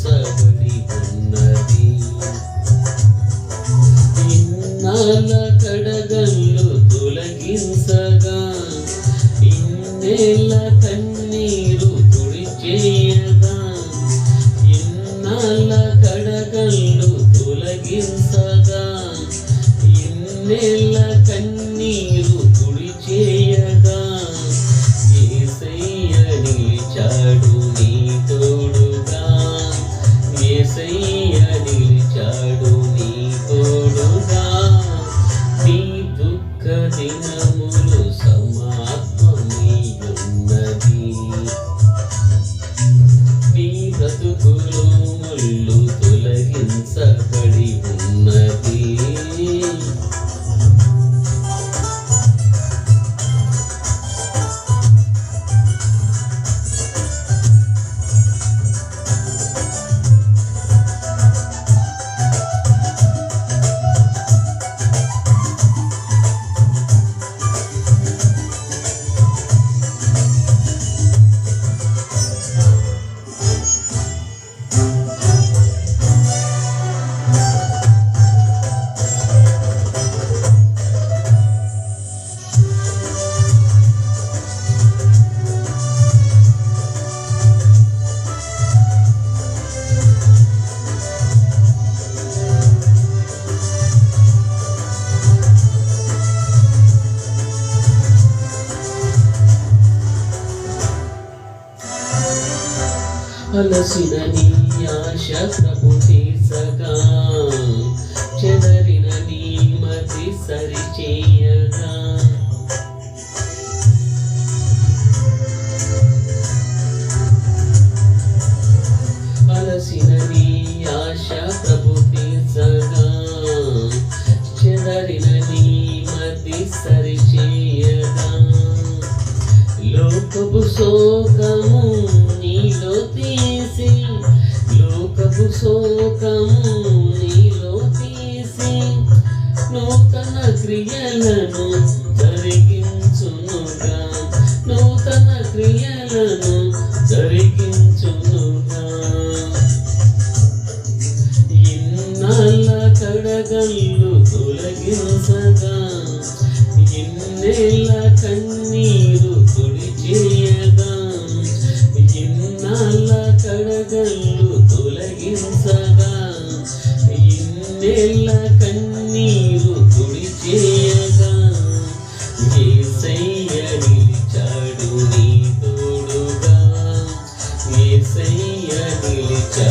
చవటి ఉన్నది ఇన్నాల కడగల్లు తొలగించగా ఇన్నేళ్ళ కన్నీరు తుడిచేయగా ఇన్నాల కడగల్లు తొలగించగా ఇన్నేళ్ళ good. అలసిన నీ ఆశ ప్రభు తీసగా నూతన క్రియలను జరిగించునుగా. నూతన క్రియలను ഐശ്വര്യ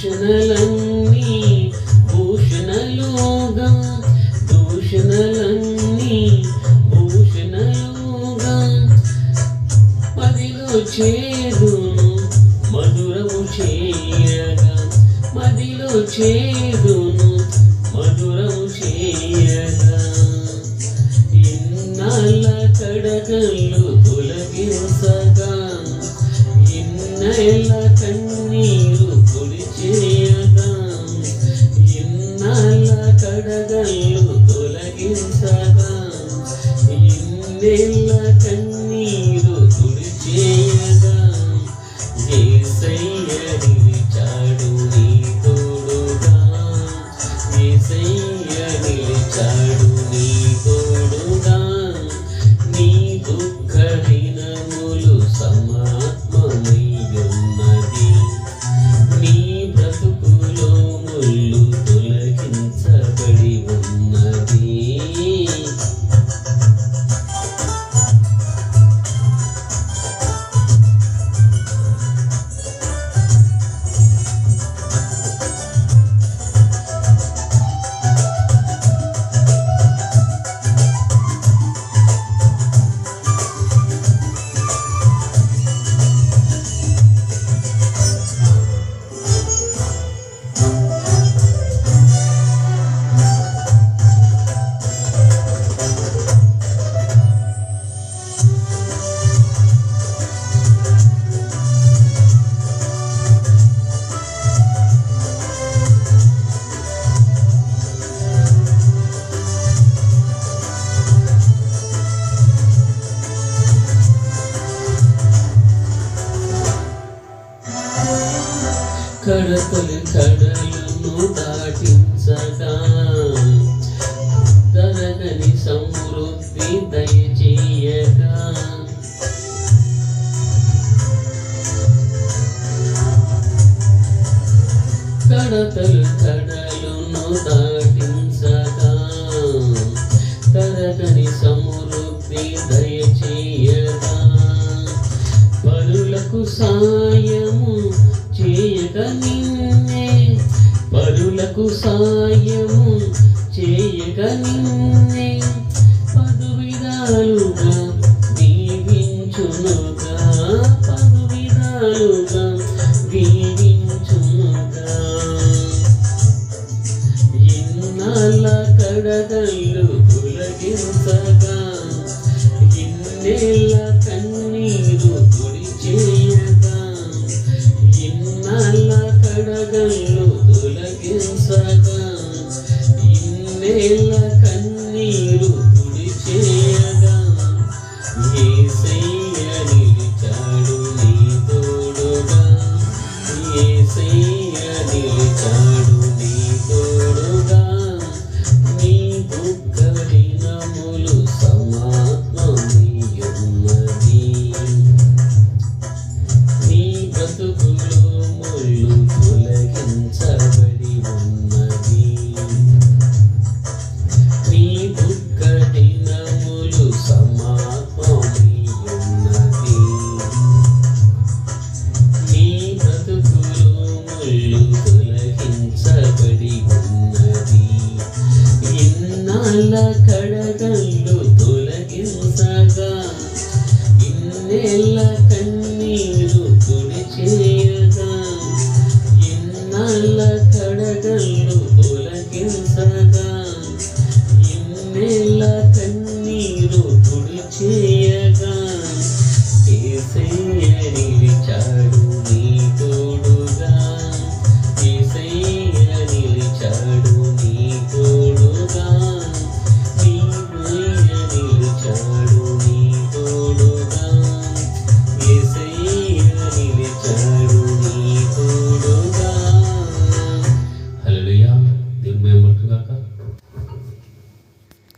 దూషణలన్నీ భూషణలోగా దూషణలన్నీ భూషణలోగా మదిలో చేదు మధురము చేయగా. మదిలో చేదును మధురము చేయగా. ఇన్నాళ్ళ కడగలు ఇన్నేళ్ళ కడతలు కడలను దాటించగా తరగని సమృద్ధి దయచేయగా. కడతలు కడలను దాటించగా తరగని సమృద్ధి దయచేయగా. పరులకు సా నాకు సాయము చేయక నిన్నే పదు విధాలుగా దీవించునుగా పదు విధాలుగా దీవించునుగా. ఇన్నాళ్ళ కడగళ్ళు తొలగించగా ఇన్నేళ్ళ కన్నీరు తుడిచేయగా. ఇన్నాళ్ళ కడగళ్ళు తొలగించగా ఇన్నేళ్ళ